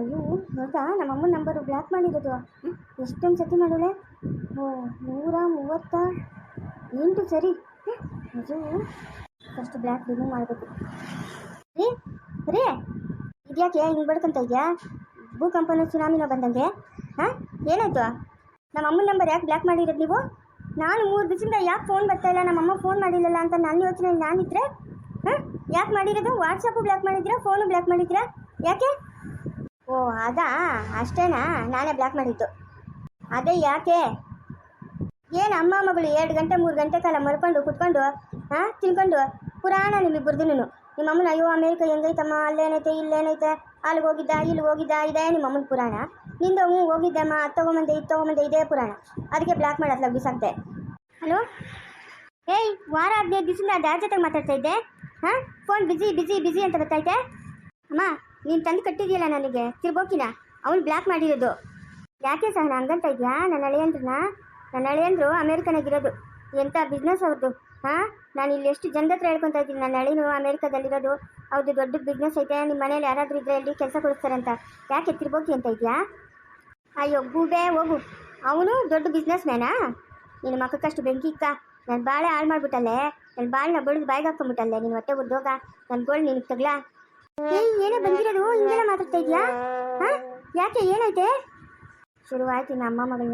ಅಯ್ಯೋ, ಹೌದಾ? ನಮ್ಮ ಅಮ್ಮನ ನಂಬರು ಬ್ಲಾಕ್ ಮಾಡಿರೋದು. ಎಷ್ಟೊಂದು ಸತಿ ಮಾಡೋಳೆ? ಓ, ನೂರ ಮೂವತ್ತ ಎಂಟು ಸರಿ. ಅಯ್ಯೋ ಫಸ್ಟ್ ಬ್ಲ್ಯಾಕ್ ರಿಮೂವ್ ಮಾಡಬೇಕು. ರೀ ರೀ, ಇದ್ಯಾಕೆ ಹಿಂಗೆ ಬಡ್ಕೊಂತ ಇದೆಯಾ? ಭೂಕಂಪನ ಸುನಾಮಿನೋ ಬಂದಂಗೆ? ಹಾಂ, ಏನಾಯ್ತು? ನಮ್ಮ ಅಮ್ಮನ ನಂಬರ್ ಯಾಕೆ ಬ್ಲ್ಯಾಕ್ ಮಾಡಿರೋದು ನೀವು? ನಾನು ಮೂರು ದಿವಸದಿಂದ ಯಾಕೆ ಫೋನ್ ಬರ್ತಾ ಇಲ್ಲ? ನಮ್ಮಮ್ಮ ಫೋನ್ ಮಾಡಿಲ್ಲಲ್ಲ ಅಂತ ನನ್ನ ಯೋಚನೆ ನಾನಿದ್ರೆ? ಹಾಂ, ಯಾಕೆ ಮಾಡಿರೋದು? ವಾಟ್ಸಪ್ಪು ಬ್ಲಾಕ್ ಮಾಡಿದ್ದೀರಾ? ಫೋನು ಬ್ಲ್ಯಾಕ್ ಮಾಡಿದ್ದೀರಾ? ಯಾಕೆ? ಓ, ಅದಾ? ಅಷ್ಟೇನಾ? ನಾನೇ ಬ್ಲಾಕ್ ಮಾಡಿದ್ದು. ಅದೇ ಯಾಕೆ? ಏನು ಅಮ್ಮ ಮಗಳು ಎರಡು ಗಂಟೆ, ಮೂರು ಗಂಟೆ ಕಾಲ ಮಲ್ಕೊಂಡು ಕುತ್ಕೊಂಡು ಹಾಂ ತಿನ್ಕೊಂಡು? ಪುರಾಣ ನಿಮ್ಮಿಬ್ಬರದು ನಿಮ್ಮ ಅಮ್ಮನ ಅಯ್ಯೋ, ಅಮೇರಿಕ ಹೆಂಗೈತಮ್ಮ? ಅಲ್ಲೇನೈತೆ, ಇಲ್ಲೇನೈತೆ? ಅಲ್ಲಿಗೆ ಹೋಗಿದ್ದ ಇಲ್ಲಿ ಹೋಗಿದ್ದ, ಇದೇ ನಿಮ್ಮ ಅಮ್ಮನ ಪುರಾಣ. ನಿಂದು ಹ್ಞೂ ಹೋಗಿದ್ದಮ್ಮ, ಅದು ತೊಗೊಂಬಂದೆ, ಇದು ತೊಗೊಂಬಂದೆ, ಇದೇ ಪುರಾಣ. ಅದಕ್ಕೆ ಬ್ಲಾಕ್ ಮಾಡತ್ಲ ಬಿಸಾಕ್ತೆ ಹಲೋ? ಏಯ್, ವಾರ ಹದಿನೈದು ದಿವಸದಿಂದ ಅದು ಯಾರ ಜೊತೆಗೆ ಮಾತಾಡ್ತಾ ಇದ್ದೆ. ಹಾಂ ಫೋನ್ ಬಿಜಿ ಬಿಜಿ ಬಿಜಿ ಅಂತ ಗೊತ್ತಾಯ್ತೆ ಅಮ್ಮ ನೀನು ತಂದು ಕಟ್ಟಿದೆಯಲ್ಲ ನನಗೆ? ತಿರ್ಬೋಕಿನ ಅವನು ಬ್ಲ್ಯಾಕ್ ಮಾಡಿರೋದು. ಯಾಕೆ ಸಹ ಹಂಗಂತ ಇದೆಯಾ? ನನ್ನ ಅಳಿಯಂದ್ರನ ನನ್ನ ಅಳಿಯಂದ್ರು ಅಮೇರಿಕನಾಗಿರೋದು. ಎಂಥ ಬಿಸ್ನೆಸ್ ಅವ್ರದ್ದು ಹಾಂ? ನಾನು ಇಲ್ಲಿ ಎಷ್ಟು ಜನದ ಹತ್ರ ಹೇಳ್ಕೊತಾ ಇದ್ದೀನಿ. ನನ್ನ ಅಳಿನು ಅಮೇರಿಕಾದಲ್ಲಿರೋದು. ಅವ್ರದ್ದು ದೊಡ್ಡ ಬಿಸ್ನೆಸ್ ಐತೆ. ನಿಮ್ಮ ಮನೇಲಿ ಯಾರಾದರೂ ಇದ್ರೆ ಇಲ್ಲಿ ಕೆಲಸ ಕೊಡಿಸ್ತಾರಂತ. ಯಾಕೆ ತಿರ್ಬೋಕಿ ಅಂತ ಇದೆಯಾ? ಅಯ್ಯೋ, ಗೂಬೆ, ಹೋಗು. ಅವನು ದೊಡ್ಡ ಬಿಸ್ನೆಸ್ ಮ್ಯಾನಾ ನಿನ್ನ ಮಕ್ಕಕ್ಕಷ್ಟು ಬೆಂಕಿ ಇಕ್ಕ ನನ್ನ ಬಾಳೆ ಹಾಳು ಮಾಡಿಬಿಟ್ಟಲ್ಲೇ? ನನ್ನ ಬಾಳನ್ನ ಬಡಿದು ಬಾಯಿಗೆ ಹಾಕೊಂಡ್ಬಿಟ್ಟಲ್ಲೇ ನಿನ್ನ ಹೊಟ್ಟೆ ಉದ್ದೋಗ ನನ್ನ ಗೋಳು ನಿನಗೆ ತಗ್ಲಾ? ಏಯ್, ಏನೋ ಬಂದಿರೋದು? ಹಿಂಗೆಲ್ಲ ಮಾತಾಡ್ತಾ ಇದೆಯಾ? ಹಾಂ? ಯಾಕೆ ಏನೈತೆ ಶುರುವಾಯ್ತು ಇನ್ನು ಅಮ್ಮ ಮಗಳ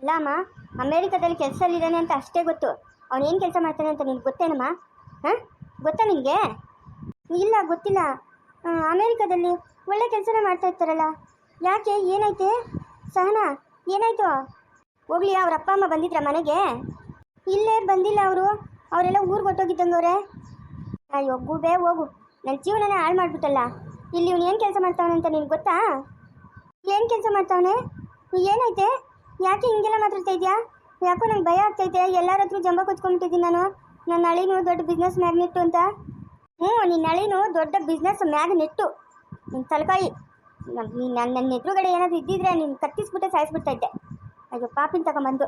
ಇಲ್ಲ ಅಮ್ಮ, ಅಮೇರಿಕಾದಲ್ಲಿ ಅಂತ ಅಷ್ಟೇ ಗೊತ್ತು. ಅವನು ಏನು ಕೆಲಸ ಮಾಡ್ತಾನೆ ಅಂತ ನಿನ್ಗೆ ಗೊತ್ತೇನಮ್ಮ? ಹಾಂ? ಗೊತ್ತಾ ನಿನಗೆ ಇಲ್ಲ, ಗೊತ್ತಿಲ್ಲ. ಅಮೇರಿಕಾದಲ್ಲಿ ಒಳ್ಳೆ ಕೆಲಸನೇ ಮಾಡ್ತಾ ಇರ್ತಾರಲ್ಲ. ಯಾಕೆ ಏನೈತೆ ಸಹನಾ, ಏನಾಯ್ತು? ಹೋಗ್ಲಿ, ಅವ್ರ ಅಪ್ಪ ಅಮ್ಮ ಬಂದಿದ್ರ ಮನೆಗೆ? ಇಲ್ಲೇ ಬಂದಿಲ್ಲ ಅವರು. ಅವರೆಲ್ಲ ಊರಿಗೆ ಅವರೇ ಅಯ್ಯೋ ಬೇ ಹೋಗು. ನನ್ನ ಜೀವನನ ಹಾಳು ಮಾಡಿಬಿಟ್ಟಲ್ಲ. ಇಲ್ಲಿ ಇವನು ಏನು ಕೆಲಸ ಮಾಡ್ತಾವನೆ ಅಂತ ನಿನ್ಗೆ ಗೊತ್ತಾ? ಏನು ಕೆಲಸ ಮಾಡ್ತಾವನೆ? ಏನೈತೆ ಯಾಕೆ ಹಿಂಗೆಲ್ಲ ಮಾತಾಡ್ತಾ ಇದೆಯಾ? ಯಾಕೋ ನಂಗೆ ಭಯ ಆಗ್ತೈತೆ ಎಲ್ಲರ ಹತ್ರ ಜಂಬ ಕೊಚ್ಕೊಂಡ್ಬಿಟ್ಟಿದ್ದೀನಿ ನಾನು. ನನ್ನ ಹಳಿನೂ ದೊಡ್ಡ ಬಿಸ್ನೆಸ್ ಮ್ಯಾಗ್ನೆಟ್ಟು ಅಂತ. ಹ್ಞೂ ನಿನ್ನ ಹಳಿನೂ ದೊಡ್ಡ ಬಿಸ್ನೆಸ್ ಮ್ಯಾಗ್ನೆಟ್ಟು ನಿನ್ನ ತಲಕಾಯಿ. ನೀನು ನನ್ನ ನನ್ನ ಎದುರುಗಡೆ ಏನಾದರೂ ಇದ್ದಿದ್ರೆ ನೀನು ಕತ್ತಿಸ್ಬಿಟ್ಟೆ ಸಾಯಿಸ್ಬಿಡ್ತಾ ಇದ್ದೆ. ಅಯ್ಯೋ, ಪಾಪಿನ ತಗೊಂಬಂದು.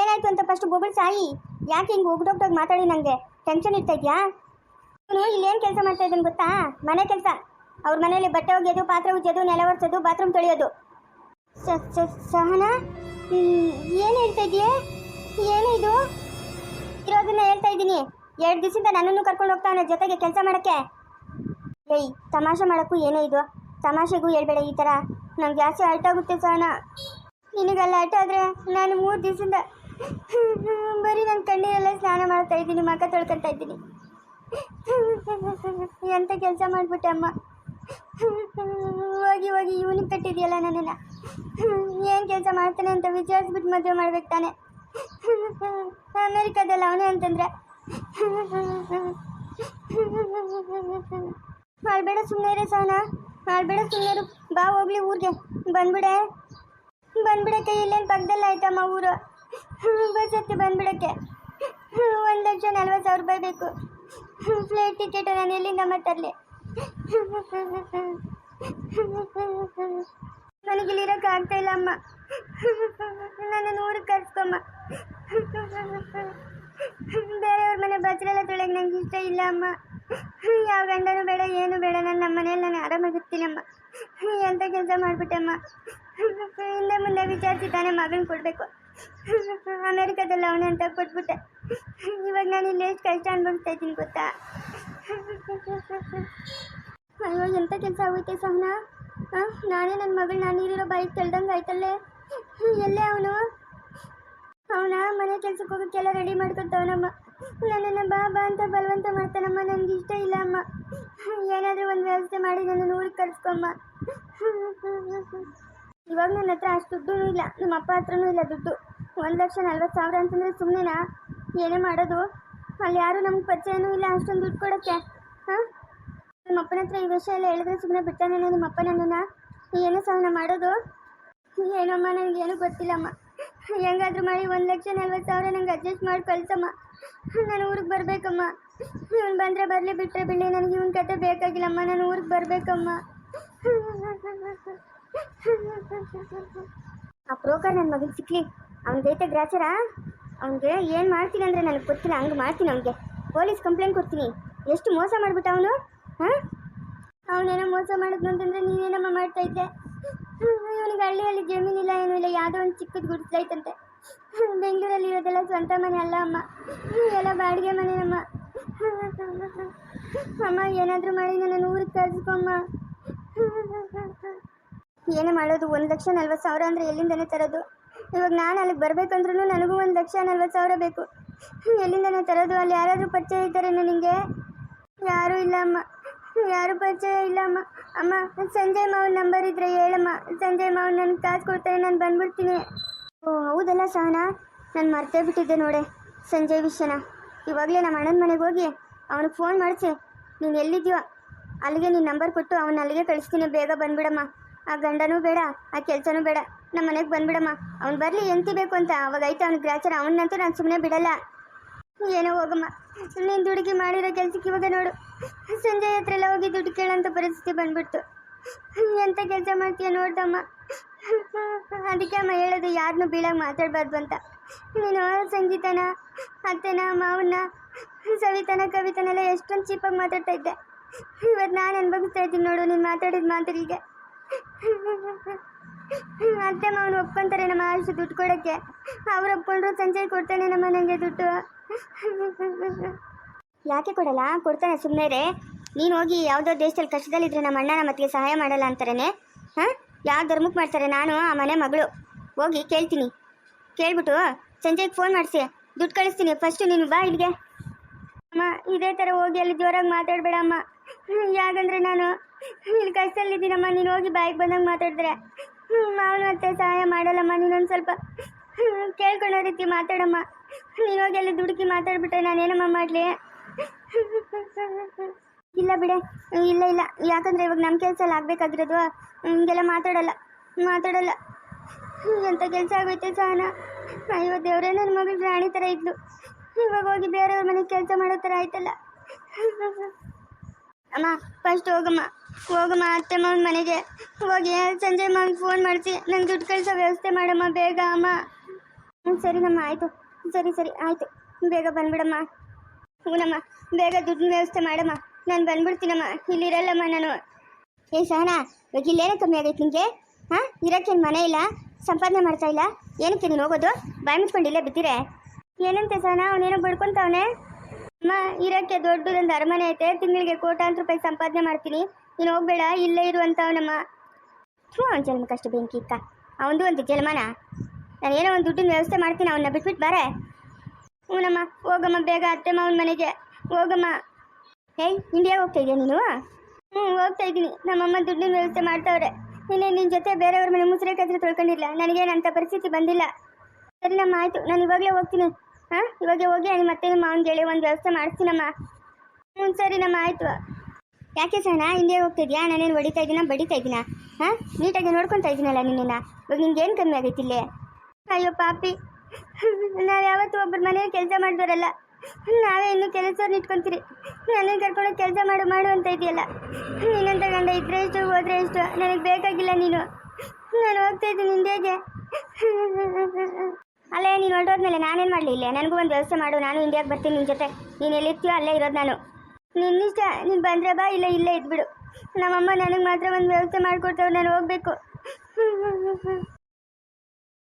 ಏನಾಯಿತು ಅಂತ ಫಸ್ಟ್ ಗೂಗಲ್ ಸಾಯಿ. ಯಾಕೆ ಹಿಂಗೆ ಹೋಗ್ದೋಗ್ದಾಗ ಮಾತಾಡಿ ನನಗೆ ಟೆನ್ಷನ್ ಇರ್ತಾ ಇವನು ಏನು ಕೆಲಸ ಮಾಡ್ತಾ ಇದ್ದಾನೆ ಗೊತ್ತಾ? ಮನೆ ಕೆಲಸ. ಅವ್ರ ಮನೇಲಿ ಬಟ್ಟೆ ಒಗೆಯೋದು, ಪಾತ್ರೆ ಉಜ್ಜೋದು, ನೆಲ ಒರೆಸೋದು, ಬಾತ್ರೂಮ್ ತೊಳೆಯೋದು. ಸಹನ ಏನು ಹೇಳ್ತಾ ಇದೆಯೇ ಏನು ಇದು? ಇರೋದನ್ನ ಹೇಳ್ತಾ ಇದ್ದೀನಿ. ಎರಡು ದಿವಸದಿಂದ ನನ್ನನ್ನು ಕರ್ಕೊಂಡು ಹೋಗ್ತಾನೆ ಜೊತೆಗೆ ಕೆಲಸ ಮಾಡೋಕ್ಕೆ. ಏಯ್, ತಮಾಷೆ ಮಾಡೋಕ್ಕೂ ಏನೋ ಇದು? ತಮಾಷೆಗೂ ಹೇಳ್ಬೇಡ ಈ ಥರ ನಂಗೆ ಜಾಸ್ತಿ ಅರ್ಟ್ ಆಗುತ್ತೆ ಸಹನ. ನಿನಗೆಲ್ಲ ಅರ್ಟ್ ಆದರೆ ನಾನು ಮೂರು ದಿವಸದಿಂದ ಬರೀ ನನ್ನ ಕಣ್ಣೀರೆಲ್ಲ ಸ್ನಾನ ಮಾಡ್ತಾ ಇದ್ದೀನಿ ಮಕ ತೊಳ್ಕೊತಾ ಇದ್ದೀನಿ. ಎಂಥ ಕೆಲಸ ಮಾಡಿಬಿಟ್ಟೆ ಅಮ್ಮ? ಹೋಗಿ ಹೋಗಿ ಇವನಿಗೆ ಕಟ್ಟಿದೆಯಲ್ಲ ನನ್ನನ್ನು. ಏನು ಕೆಲಸ ಮಾಡ್ತಾನೆ ಅಂತ ವಿಚಾರಿಸ್ಬಿಟ್ಟು ಮದುವೆ ಮಾಡ್ಬೇಕು ತಾನೆ. ಅಮೇರಿಕಾದಲ್ಲಿ ಅವನೇ ಅಂತಂದ್ರೆ. ಮಾಡಬೇಡ ಸುಮ್ಮನೆ ಇರೋ ಸಹನ. ಮಾಡಬೇಡ ಸುಮ್ಮನೆ ಬಾ ಹೋಗ್ಲಿ ಊರಿಗೆ. ಬಂದ್ಬಿಡೆ. ಬಂದ್ಬಿಡಕ್ಕೆ ಇಲ್ಲೇನು ಪಕ್ಕದಲ್ಲ ಆಯ್ತಮ್ಮ ಊರು. ಬಸ್ ಹತ್ತಿ ಬಂದ್ಬಿಡಕ್ಕೆ. ಒಂದು ಲಕ್ಷ ನಲ್ವತ್ತು ಸಾವಿರ ರೂಪಾಯಿ ಬೇಕು. ಫ್ಲೈಟ್ ಟಿಕೆಟ್ ನಾನು ಎಲ್ಲಿಂದ ಮಾತಾಡಲಿ ನನಗೆ ಇರೋಕೆ ಆಗ್ತಾ ಇಲ್ಲ ಅಮ್ಮ. ನನ್ನನ್ನು ಊರಿಗೆ ಕರ್ಸ್ಕೊಮ್ಮ. ಬೇರೆಯವ್ರ ಮನೆ ಬಚ್ಚಲೆಲ್ಲ ತೊಳೆಗೆ ನಂಗೆ ಇಷ್ಟ ಇಲ್ಲ ಅಮ್ಮ. ಯಾವ ಗಂಡನೂ ಬೇಡ, ಏನು ಬೇಡ. ನನ್ನ ಮನೇಲಿ ನಾನು ಆರಾಮಾಗಿರ್ತೀನಮ್ಮ ಎಂಥ ಕೆಲಸ ಮಾಡಿಬಿಟ್ಟೆಮ್ಮ ಹಿಂದೆ ಮುಂದೆ ವಿಚಾರಿಸಿ ತಾನೇ ಮಗನ ಕೊಡಬೇಕು. ಅಮೇರಿಕಾದಲ್ಲಿ ಅವನೇ ಅಂತ ಕೊಟ್ಬಿಟ್ಟೆ. ಇವಾಗ ನಾನು ಇಲ್ಲಿ ಎಷ್ಟು ಕಷ್ಟ ಅನ್ಭವಿಸ್ತಾ ಇದ್ದೀನಿ ಗೊತ್ತಾ? ಅಯ್ಯೋ ಎಂಥ ಕೆಲಸ ಆಗುತ್ತೆ ಸಹನ? ನಾನೇ ನನ್ನ ಮಗಳು, ನಾನು ಇರೋ ಬಾಯಿಗೆ ತೆಳ್ದಂಗೆ ಆಯ್ತಲ್ಲೇ? ಎಲ್ಲೇ ಅವನು? ಅವನ? ಮನೆ ಕೆಲ್ಸಕ್ಕೆ ಹೋಗೋಕ್ಕೆಲ್ಲ ರೆಡಿ ಮಾಡ್ಕೊತಾವನಮ್ಮ. ನನ್ನನ್ನು ಬಾ ಬಾ ಅಂತ ಬಲವಂತ ಮಾಡ್ತಾನಮ್ಮ. ನನಗೆ ಇಷ್ಟ ಇಲ್ಲ ಅಮ್ಮ. ಏನಾದರೂ ಒಂದು ವ್ಯವಸ್ಥೆ ಮಾಡಿ ನನ್ನನ್ನು ಊರಿಗೆ ಕಳಿಸ್ಕೊಮ್ಮ ಇವಾಗ ನನ್ನ ಹತ್ರ ಅಷ್ಟು ದುಡ್ಡು ಇಲ್ಲ. ನಮ್ಮ ಅಪ್ಪ ಹತ್ರನೂ ಇಲ್ಲ ದುಡ್ಡು. ಒಂದು ಲಕ್ಷ ನಲ್ವತ್ತು ಸಾವಿರ ಅಂತಂದರೆ ಸುಮ್ಮನೆನಾ ಏನೇ ಮಾಡೋದು? ಅಲ್ಲಿ ಯಾರೂ ನಮ್ಗೆ ಪರಿಚಯನೂ ಇಲ್ಲ ಅಷ್ಟೊಂದು ದುಡ್ಡು ಕೊಡೋಕ್ಕೆ. ಹಾಂ? ನಿಮ್ಮ ಅಪ್ಪನ ಹತ್ರ ಈ ವಿಷಯ ಎಲ್ಲ ಹೇಳಿದ್ರೆ ಸುಮ್ಮನೆ ಬಿಡ್ತಾನೆ ನಿಮ್ಮ ಅಪ್ಪ ನನ್ನನ್ನು ಏನೇ ಸಹನ ಮಾಡೋದು? ಏನಮ್ಮ ನನಗೇನು ಗೊತ್ತಿಲ್ಲಮ್ಮ. ಹೆಂಗಾದ್ರೂ ಮಾಡಿ ಒಂದು ಲಕ್ಷ ನಲ್ವತ್ತು ಸಾವಿರ ನಂಗೆ ಅಡ್ಜಸ್ಟ್ ಮಾಡಿ ಕಳಿಸಮ್ಮ. ನಾನು ಊರಿಗೆ ಬರಬೇಕಮ್ಮ. ಇವನು ಬಂದರೆ ಬರಲಿ ಬಿಟ್ಟರೆ ಬಿಡಿ ನನಗೆ ಇವನ ಕತೆ ಬೇಕಾಗಿಲ್ಲಮ್ಮ. ನಾನು ಊರಿಗೆ ಬರಬೇಕಮ್ಮ. ಆ ನನ್ನ ಮಗನ ಸಿಕ್ಲಿ. ಅವನಿಗೈತೆ ಗ್ರಾಚಾರ ಅವನಿಗೆ ಏನು ಮಾಡ್ತೀನಿ ಅಂದರೆ ನನಗೆ ಗೊತ್ತಿಲ್ಲ, ಹಂಗೆ ಮಾಡ್ತೀನಿ ಅವನಿಗೆ. ಪೊಲೀಸ್ ಕಂಪ್ಲೇಂಟ್ ಕೊಡ್ತೀನಿ. ಎಷ್ಟು ಮೋಸ ಮಾಡಿಬಿಟ್ಟ ಅವನು? ಹಾಂ? ಅವನೇನೋ ಮೋಸ ಮಾಡಿದ್ನು ಅಂತಂದರೆ ನೀನೇನಮ್ಮ ಮಾಡ್ತಾ ಇದ್ದೆ? ಇವನಿಗೆ ಹಳ್ಳಿಯಲ್ಲಿ ಜಮೀನಿಲ್ಲ, ಏನೂ ಇಲ್ಲ, ಯಾವುದೋ ಒಂದು ಚಿಕ್ಕದು ಗುಡಿಸ್ಲೈತಂತೆ ಬೆಂಗಳೂರಲ್ಲಿ ಇರೋದೆಲ್ಲ ಸ್ವಂತ ಮನೆ ಅಲ್ಲ ಅಮ್ಮ. ಎಲ್ಲ ಬಾಡಿಗೆ ಮನೆನಮ್ಮ ಅಮ್ಮ, ಏನಾದರೂ ಮಾಡಿ ನನ್ನ ಊರಿಗೆ ಕಳಿಸ್ಕೊಮ್ಮ ಏನೇ ಮಾಡೋದು, ಒಂದು ಲಕ್ಷ ನಲ್ವತ್ತು ಸಾವಿರ ಅಂದರೆ ಎಲ್ಲಿಂದನೇ ತರೋದು? ಇವಾಗ ನಾನು ಅಲ್ಲಿಗೆ ಬರಬೇಕಂದ್ರೂ ನನಗೂ ಒಂದು ಲಕ್ಷ ನಲ್ವತ್ತು ಸಾವಿರ ಬೇಕು. ಎಲ್ಲಿಂದ ನಾನು ತರೋದು? ಅಲ್ಲಿ ಯಾರಾದರೂ ಪರಿಚಯ ಇದ್ದಾರೇನೋ ನಿನಗೆ ಯಾರೂ ಇಲ್ಲ ಅಮ್ಮ. ಯಾರು ಪರಿಚಯ ಇಲ್ಲ ಅಮ್ಮ. ಸಂಜಯ್ ಮಾವನ ನಂಬರ್ ಇದ್ರೆ ಹೇಳಮ್ಮ. ಸಂಜಯ್ ಮಾವನ್ ನನಗೆ ಕಾಸು ಕೊಡ್ತಾರೆ, ನಾನು ಬಂದ್ಬಿಡ್ತೀನಿ. ಓ, ಹೌದಲ್ಲ ಸಹನಾ? ನಾನು ಮರ್ತೇ ಬಿಟ್ಟಿದ್ದೆ ನೋಡೆ ಸಂಜಯ್ ವಿಷಯನ. ಇವಾಗಲೇ ನಮ್ಮ ಅಣ್ಣನ ಮನೆಗೆ ಹೋಗಿ ಅವನಿಗೆ ಫೋನ್ ಮಾಡಿಸಿ. ನೀನು ಎಲ್ಲಿದ್ಯೋ? ಅಲ್ಲಿಗೆ ನಿನ್ನ ನಂಬರ್ ಕೊಟ್ಟು ಅವನ ಅಲ್ಲಿಗೆ ಕಳಿಸ್ತೀನಿ. ಬೇಗ ಬಂದ್ಬಿಡಮ್ಮ. ಆ ಗಂಡನೂ ಬೇಡ, ಆ ಕೆಲಸನೂ ಬೇಡ. ನಮ್ಮ ಮನೆಗೆ ಬಂದ್ಬಿಡಮ್ಮ. ಅವ್ನು ಬರಲಿ ಎಂತಿ ಬೇಕು ಅಂತ. ಅವಾಗ ಆಯ್ತು ಅವ್ನಿಗೆ ಗ್ರಾಚಾರ. ಅವನಂತೂ ನಾನು ಸುಮ್ಮನೆ ಬಿಡಲ್ಲ. ಏನೋ ಹೋಗಮ್ಮ. ನೀನು ದುಡುಗಿ ಮಾಡಿರೋ ಕೆಲ್ಸಕ್ಕೆ ಇವಾಗ ನೋಡು. ಸಂಜೆ ಹತ್ರ ಎಲ್ಲ ಹೋಗಿ ದುಡ್ಡು ಕೇಳೋಂಥ ಪರಿಸ್ಥಿತಿ ಬಂದ್ಬಿಡ್ತು. ಎಂಥ ಕೆಲಸ ಮಾಡ್ತೀಯ ನೋಡ್ದಮ್ಮ. ಅದಕ್ಕೆ ಅಮ್ಮ ಹೇಳೋದು ಯಾರನ್ನೂ ಬೀಳಾಗ ಮಾತಾಡಬಾರ್ದು ಅಂತ. ನೀನು ಸಂಗೀತನ ಅತ್ತೆನ ಮಾವನ್ನ, ಸವಿತನ, ಕವಿತನೆಲ್ಲ ಎಷ್ಟೊಂದು ಚೀಪಾಗಿ ಮಾತಾಡ್ತಾ ಇದ್ದೆ. ಇವತ್ತು ನಾನು ಅನ್ಭವಿಸ್ತಾ ಇದ್ದೀನಿ ನೋಡು, ನೀನು ಮಾತಾಡಿದ ಮಾತುಗಳಿಗೆ ಅತ್ತೆ ಮಾವನು ಒಪ್ಕೊಂತಾರೆ ನಮ್ಮ ಅಷ್ಟು ದುಡ್ಡು ಕೊಡೋಕ್ಕೆ. ಅವ್ರು ಒಪ್ಕೊಂಡ್ರು ಸಂಜಯ್ ಕೊಡ್ತಾನೆ ನಮ್ಮ ನನಗೆ ದುಡ್ಡು. ಯಾಕೆ ಕೊಡಲ್ಲ? ಕೊಡ್ತಾನೆ ಸುಮ್ಮನೆ ರೇ ನೀನು ಹೋಗಿ ಯಾವುದೋ ದೇಶದಲ್ಲಿ ಕಷ್ಟದಲ್ಲಿದ್ದರೆ ನಮ್ಮ ಅಣ್ಣ ನಮ್ಮ ಅತ್ತಿಗೆ ಸಹಾಯ ಮಾಡಲ್ಲ ಅಂತಾರೇನೆ? ಹಾಂ? ಯಾವ ಧರ್ಮಕ್ಕೆ ಮಾಡ್ತಾರೆ? ನಾನು ಆ ಮನೆ ಮಗಳು. ಹೋಗಿ ಕೇಳ್ತೀನಿ. ಕೇಳ್ಬಿಟ್ಟು ಸಂಜೆಗೆ ಫೋನ್ ಮಾಡಿಸಿ. ದುಡ್ಡು ಕಳಿಸ್ತೀನಿ. ಫಸ್ಟು ನೀನು ಬಾ ಇಲ್ಲಿಗೆ. ಅಮ್ಮ ಇದೇ ಥರ ಹೋಗಿ ಅಲ್ಲಿ ಜೋರಾಗಿ ಮಾತಾಡಬೇಡ ಅಮ್ಮ. ಯಾಕಂದರೆ ನಾನು ಇಲ್ಲಿ ಕಷ್ಟದಲ್ಲಿದ್ದೀನಮ್ಮ ನೀನು ಹೋಗಿ ಬಾಯಿಗೆ ಬಂದಂಗೆ ಮಾತಾಡಿದ್ರೆ. ಮಾವನ ಮತ್ತೆ ಸಹಾಯ ಮಾಡಲ್ಲಮ್ಮ, ನೀನೊಂದು ಸ್ವಲ್ಪ ಕೇಳ್ಕೊಳ್ಳೋ ರೀತಿ ಮಾತಾಡಮ್ಮ. ನೀನು ಹೋಗಿ ಅಲ್ಲಿ ದುಡುಕಿ ಮಾತಾಡ್ಬಿಟ್ರೆ ನಾನೇನಮ್ಮ ಮಾಡಲಿ? ಇಲ್ಲ ಬಿಡೆ, ಇಲ್ಲ ಇಲ್ಲ. ಯಾಕಂದ್ರೆ ಇವಾಗ ನಮ್ಮ ಕೆಲಸ ಎಲ್ಲ ಆಗಬೇಕಾಗಿರೋದು. ಹಿಂಗೆಲ್ಲ ಮಾತಾಡಲ್ಲ ಮಾತಾಡಲ್ಲ. ಎಂಥ ಕೆಲಸ ಆಗೋಯ್ತೆ ಸಹನ? ಅಯ್ಯೋ ದೇವರೇ ನನ್ನ ಮಗಳು ರಾಣಿ ಥರ ಇದ್ಲು. ಇವಾಗ ಹೋಗಿ ಬೇರೆಯವ್ರ ಮನೆಗೆ ಕೆಲಸ ಮಾಡೋ ಥರ ಆಯ್ತಲ್ಲ. ಅಮ್ಮ ಫಸ್ಟ್ ಹೋಗಮ್ಮ. ಹೋಗಮ್ಮ, ಅತ್ತೆ ಮಾವನ ಮನೆಗೆ. ಹೋಗಿ, ಸಂಜೆ ಮಾವನ್ ಫೋನ್ ಮಾಡಿಸಿ, ನಂಗೆ ದುಡ್ಡು ಕಳಿಸೋ ವ್ಯವಸ್ಥೆ ಮಾಡಮ್ಮ, ಬೇಗ ಅಮ್ಮ. ಹ್ಞೂ ಸರಿನಮ್ಮ ಆಯಿತು. ಸರಿ ಸರಿ, ಆಯಿತು. ಬೇಗ ಬಂದ್ಬಿಡಮ್ಮ. ಹ್ಞೂನಮ್ಮ ಬೇಗ ದುಡ್ಡಿನ ವ್ಯವಸ್ಥೆ ಮಾಡಮ್ಮ. ನಾನು ಬಂದ್ಬಿಡ್ತೀನಮ್ಮ. ಇಲ್ಲಿರಲ್ಲಮ್ಮ ನಾನು. ಏ, ಸಹನಾ, ಇವಾಗ ಇಲ್ಲೇನೇ ಕಮ್ಮಿ ಆಗೈತೆ ನಿಮಗೆ ಹಾಂ ಇರೋಕ್ಕೇನು ಮನೆ ಇಲ್ಲ? ಸಂಪಾದನೆ ಮಾಡ್ತಾ ಇಲ್ಲ? ಏನಕ್ಕೆ ನೀನು ಹೋಗೋದು? ಬಾಯಿ ಮುಚ್ಕೊಂಡು ಇಲ್ಲೇ ಬಿದ್ದಿರೆ? ಏನಂತೆ ಸಹನಾ, ಅವನೇನೋ ಬಡ್ಕೊಂತವನೆ? ಅಮ್ಮ, ಇರೋಕ್ಕೆ ದೊಡ್ಡದೊಂದು ಅರಮನೆ ಐತೆ. ತಿಂಗಳಿಗೆ ಕೋಟಾಂತರ ರೂಪಾಯಿ ಸಂಪಾದನೆ ಮಾಡ್ತೀನಿ. ನೀನು ಹೋಗ್ಬೇಡ, ಇಲ್ಲೇ ಇರು ಅಂತವನಮ್ಮ. ಥೂ ಜನ್ಮ ಕಷ್ಟ ಬೆಂಕಿ ಇಕ್ಕ ಅವನದು ಒಂದು ಜನ್ಮನ? ನಾನು ಏನೋ ಒಂದು ದುಡ್ಡಿನ ವ್ಯವಸ್ಥೆ ಮಾಡ್ತೀನಿ, ಅವನ್ನ ಬಿಟ್ಬಿಟ್ಟು ಬಾರೆ. ಹ್ಞೂನಮ್ಮ ಹೋಗಮ್ಮ, ಬೇಗ ಅತ್ತೆಮ್ಮ ಅವನ ಮನೆಗೆ. ಹೋಗಮ್ಮ. ಏಯ್ ಇಂಡಿಯಾಗೆ ಹೋಗ್ತಾ ಇದೆಯಾ ನೀನು? ಹ್ಞೂ ಹೋಗ್ತಾ ಇದ್ದೀನಿ. ನಮ್ಮಮ್ಮ ದುಡ್ಡಿನ ವ್ಯವಸ್ಥೆ ಮಾಡ್ತಾವ್ರೆ. ನಿನ್ನೆ ನಿನ್ನ ಜೊತೆ ಬೇರೆಯವ್ರ ಮನೆ ಮುಸ್ರೆ ಕದ್ರೆ ತೊಳ್ಕೊಂಡಿಲ್ಲ ನನಗೇನು ಅಂಥ ಪರಿಸ್ಥಿತಿ ಬಂದಿಲ್ಲ. ಸರಿ ನಮ್ಮ ಆಯಿತು. ನಾನು ಇವಾಗಲೇ ಹೋಗ್ತೀನಿ. ಹಾಂ? ಇವಾಗ ಹೋಗಿ ನಾನು ಮತ್ತೆ ನಿಮ್ಮ ಮಾವನಿಗೆ ಹೇಳಿ ಒಂದು ವ್ಯವಸ್ಥೆ ಮಾಡಿಸ್ತೀನಮ್ಮ. ಹ್ಞೂ ಸರಿ ನಮ್ಮ ಆಯಿತು. ಯಾಕೆ ಸಣ್ಣ ಹಿಂದೆ ಹೋಗ್ತಿದ್ಯಾ? ನಾನೇನು ಹೊಡಿತಾ ಇದ್ದೀನ ಬಡಿತಾ ಇದ್ದೀನ ಹಾಂ? ನೀಟಾಗಿ ನೋಡ್ಕೊತಾ ಇದ್ದೀನಲ್ಲ ನಿನ್ನನ್ನು? ಇವಾಗ ನಿಂಗೆ ಏನು ಕಮ್ಮಿ ಆಗೈತಿ ಇಲ್ಲೇ? ಅಯ್ಯೋ, ಪಾಪಿ. ನಾವು ಯಾವತ್ತೂ ಒಬ್ಬರು ಮನೆಯ ಕೆಲಸ ಮಾಡಿದವರಲ್ಲ ನಾವೇ ಇನ್ನು ಕೆಲಸವ್ರನ್ನ ಇಟ್ಕೊಂತೀರಿ. ನನಗೆ ಕರ್ಕೊಂಡು ಕೆಲಸ ಮಾಡು ಮಾಡು ಅಂತ ಇದೆಯಲ್ಲ. ನೀನಂತ ಗಂಡ ಇದ್ರೆ ಎಷ್ಟು, ಹೋದ್ರೆ ಎಷ್ಟು? ನನಗೆ ಬೇಕಾಗಿಲ್ಲ ನೀನು. ನಾನು ಹೋಗ್ತಾ ಇದ್ದೀನಿ ನಿಂದೇಗೆ ನೀನು ಹೊರಟೋದ್ಮೇಲೆ ನಾನೇನು ಮಾಡಲಿ? ಇಲ್ಲೇ, ನನಗೂ ಒಂದು ವ್ಯವಸ್ಥೆ ಮಾಡು. ನಾನು ಇಂಡಿಯಾಗೆ ಬರ್ತೀನಿ ನಿನ್ನ ಜೊತೆ. ನೀನು ಎಲ್ಲಿರ್ತೀಯೋ ಅಲ್ಲೇ ಇರೋದು ನಾನು. ನಿನ್ನಿಷ್ಟ ನೀನು ಬಂದ್ರೆ ಬಾ, ಇಲ್ಲ, ಇಲ್ಲೇ ಇದ್ಬಿಡು. ನಮ್ಮಮ್ಮ ನನಗೆ ಮಾತ್ರ ಒಂದು ವ್ಯವಸ್ಥೆ ಮಾಡಿಕೊಡ್ತೇವೆ ನಾನು ಹೋಗ್ಬೇಕು.